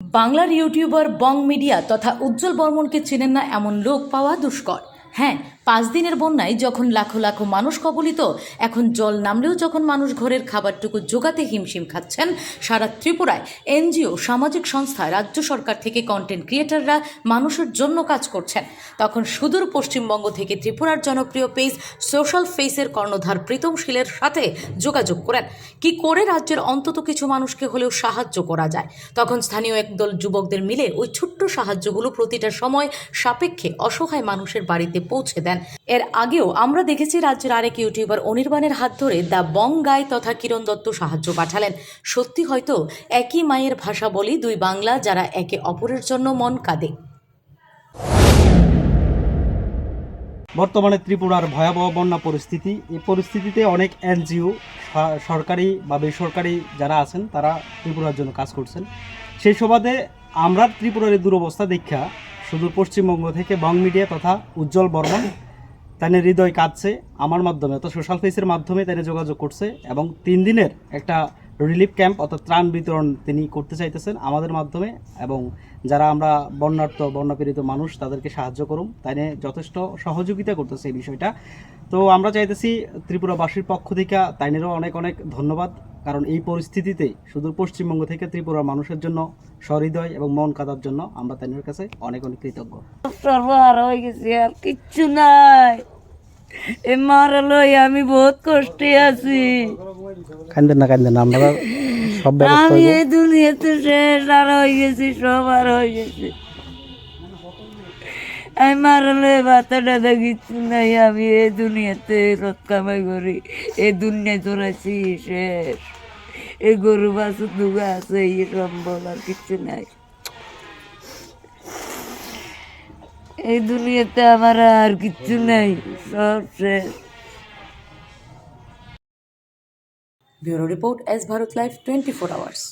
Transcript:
বাংলার ইউটিউবার বং মিডিয়া তথা উজ্জ্বল বর্মনকে চেনেন না এমন লোক পাওয়া দুষ্কর। হ্যাঁ পাঁচ দিনের বন্যায় যখন লাখো লাখো মানুষ কবলিত, এখন জল নামলেও যখন মানুষ ঘরের খাবারটুকু জোগাতে হিমশিম খাচ্ছেন, সারা ত্রিপুরায় এনজিও, সামাজিক সংস্থা, রাজ্য সরকার থেকে কন্টেন্ট ক্রিয়েটাররা মানুষের জন্য কাজ করছেন। তখন সুদূর পশ্চিমবঙ্গ থেকে ত্রিপুরার জনপ্রিয় পেজ সোশ্যাল ফেসের কর্ণধার প্রীতম শীলের সাথে যোগাযোগ করেন। কি করে রাজ্যের অন্তত কিছু মানুষকে হলেও সাহায্য করা যায়? তখন স্থানীয় একদল যুবকদের মিলে ওই ছোট্ট সাহায্যগুলো প্রতিটা সময় সাপেক্ষে অসহায় মানুষের বাড়িতে পৌঁছে দেন। এর আগেও আমরা দেখেছি রাজ্যের আরেক ইউটিউবার অনির্বাণের হাত ধরে দ্য বং গাই তথা কিরণ দত্ত সাহায্য পাঠালেন। সত্যি হয়তো একই মায়ের ভাষা বলি দুই বাংলা যারা একে অপরের জন্য মন কাঁদে। বর্তমানে ত্রিপুরার ভয়াবহ বন্যা পরিস্থিতি। এই পরিস্থিতিতে অনেক এনজিও সরকারি বা বেসরকারি যারা আছেন, তারা ত্রিপুরার জন্য কাজ করছেন। সেই সুবাদে আমরা ত্রিপুরার দুরবস্থা দেখা শুধু পশ্চিমবঙ্গ থেকে বং মিডিয়া তথা উজ্জ্বল বর্মন তাদের হৃদয় কাঁদছে আমার মাধ্যমে, অর্থাৎ সোশ্যাল ফেসের মাধ্যমে তাদের যোগাযোগ করছে এবং তিন দিনের একটা রিলিফ ক্যাম্প অর্থাৎ ত্রাণ বিতরণ তিনি করতে চাইতেছেন আমাদের মাধ্যমে এবং যারা আমরা বন্যার্থ বন্যাপীড়িত মানুষ তাদেরকে সাহায্য করুন। তাই নিয়ে যথেষ্ট সহযোগিতা করতেছে এই বিষয়টা। তো আমরা চাইতেছি ত্রিপুরাবাসীর পক্ষ থেকে তাইনেরও অনেক অনেক ধন্যবাদ। কারণ এই পরিস্থিতিতে শুধু পশ্চিমবঙ্গ থেকে ত্রিপুরার মানুষের জন্য সহৃদয় এবং মন কাদার জন্য আমরা তাইনের কাছে অনেক অনেক কৃতজ্ঞ। সর্বহার হয়ে গেছি আর কিচ্ছু নাই। লই আমি বহুত কষ্টে আছি। কান্দেন না কান্দেন না আমরা সব আমি এই দুনিয়াতে শেষ আর হয়ে গেছি সব আর হয়ে গেছি। আমি মারা লই বাচ্চাটা কিচ্ছু নাই আমি এই দুনিয়াতে রোদ কামাই করি, এই দুনিয়ায় চলেছি শেষ। এই গরু বাছু দুগা আছে, এই সম্বল আর কিচ্ছু নাই। এই দুনিয়াতে আমার আর কিচ্ছু নাই, সব শেষ। Bureau report S Bharat live twenty four hours.